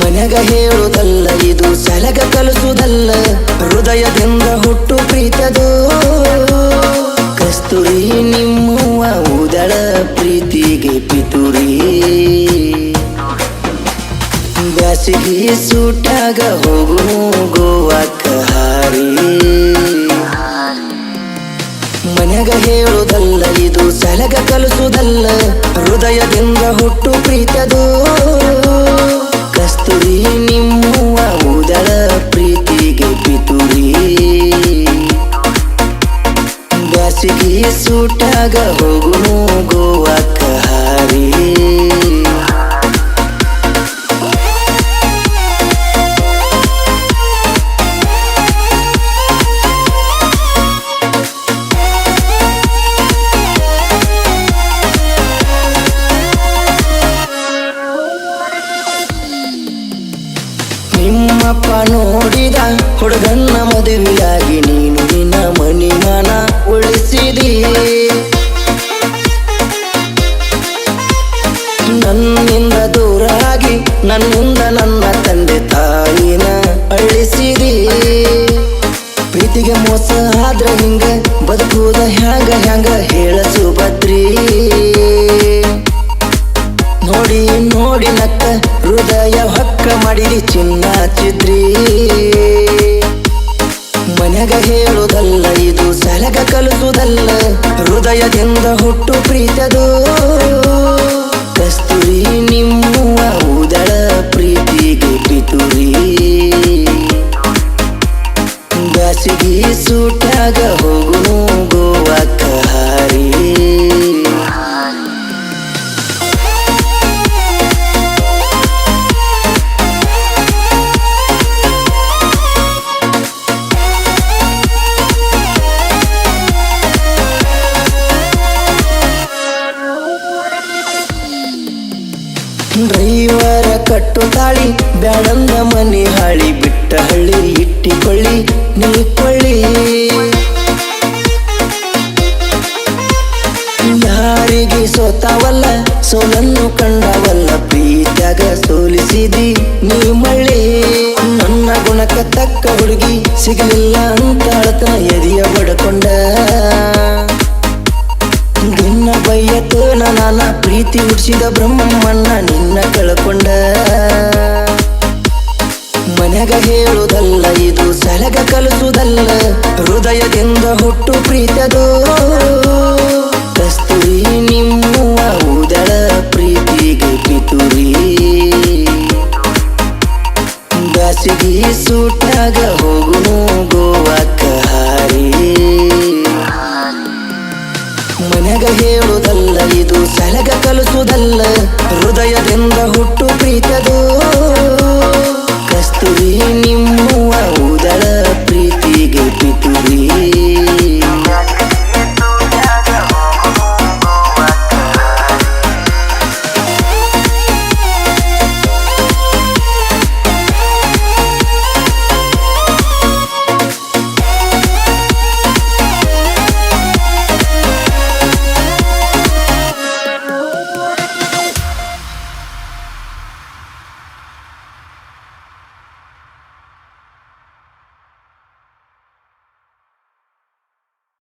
ಮನೆಗ ಹೇಳುದಲ್ಲ ಇದು ಸಲಗ ಕಲಿಸುವುದಲ್ಲ ಹೃದಯದಿಂದ ಹುಟ್ಟು ಪ್ರೀತದು ಬ್ಯಾಸಿಗೆ ಸೂಟಾಗ ಹೋಗು ಗೋವಾಕ ಹಾರಿ. ಮನೆಗ ಹೇಳುವುದಲ್ಲ ಇದು ಸಲಗ ಕಲಿಸುವುದಲ್ಲ ಹೃದಯದಿಂದ ಹುಟ್ಟು ಪ್ರೀತದು. ಕಸ್ತೂರಿ ನಿಮ್ಮುವ ಮುದಳ ಪ್ರೀತಿಗೆ ಪಿತುರಿ. ಬ್ಯಾಸಿಗೆ ಸೂಟಾಗ ಹೋಗು ಗೋವಾಕ ಹಾರಿ. ನಿಮ್ಮಪ್ಪ ನೋಡಿದ ಹುಡುಗನ್ನ ಮದುವೆಯಾಗಿ ನೀನು ನಿನ್ನ ಮನಿಮನ ಉಳಿಸಿದಿ. ನನ್ನಿಂದ ದೂರ ಆಗಿ ನನ್ನಿಂದ ನನ್ನ ತಂದೆ ತಾಯಿನ ಅಳಿಸಿದಿ. ಪ್ರೀತಿಗೆ ಮೋಸ ಆದ್ರ ಹಿಂಗ ಬದುಕುವುದ ಹ್ಯಾಂಗ ಹ್ಯಾಂಗ ಹೇಳ ಸುಭದ್ರಿ. ನೋಡಿ ನೋಡಿ ನಕ್ಕ ಹೃದಯ ಮಾಡಿದಿ ಚಿನ್ನ ಚಿದ್ರಿ. ಮನೆಗ ಹೇಳುವುದಲ್ಲ ಇದು ಸಲಗ ಕಲಿಸುವುದಲ್ಲ ಹೃದಯದಿಂದ ಹುಟ್ಟು ಪ್ರೀತದು ಕಸ್ತೂರಿ ನಿಮ್ಮ ಉದಳ ಪ್ರೀತಿಗೆ ಪಿತುರಿ. ಬಸಿಗೆ ಸೂಟಾಗ ಹೋಗುನು ಡ್ರೈವರ ಕಟ್ಟು ತಾಳಿ ಬ್ಯಾಡಂದ ಮನೆ ಹಾಳಿ, ಬಿಟ್ಟ ಹಳ್ಳಿ ಇಟ್ಟಿಕೊಳ್ಳಿ ನೀಕೊಳ್ಳಿ ಯಾರಿಗೆ ಸೋತಾವಲ್ಲ, ಸೋಲನ್ನು ಕಂಡವಲ್ಲ, ಪ್ರೀತ್ಯಾಗ ಸೋಲಿಸಿದಿ ನೀ ಮಳ್ಳಿ ನನ್ನ ಗುಣಕ ತಕ್ಕ ಹುಡುಗಿ ಸಿಗಲಿಲ್ಲ ಅಂತ ಎದೆಯ ಬಡ್ಕೊಂಡ. ಬಯ್ಯತ್ತು ನಾನ ಪ್ರೀತಿ ಹುಡ್ಸಿದ ಬ್ರಹ್ಮಣ್ಣ ನಿನ್ನ ಕಳ್ಕೊಂಡ. ಮನೆಗ ಹೇಳುದಲ್ಲ, ಇದು ಸಲಗ ಕಲಿಸುವುದಲ್ಲ ಹೃದಯದಿಂದ ಹುಟ್ಟು ಪ್ರೀತದು ಕಸ್ತೂರಿ ನಿಮ್ಮ ಉದಳ ಪ್ರೀತಿಗೆ ಪಿತುರಿ. ಬ್ಯಾಸಿಗೆ ಸೂಟಾಗ ಹೋಗುನು ಹೃದಯದಿಂದ ಹುಟ್ಟು ಪ್ರೀತದು. ಕಸ್ತೂರಿ ಉದಳ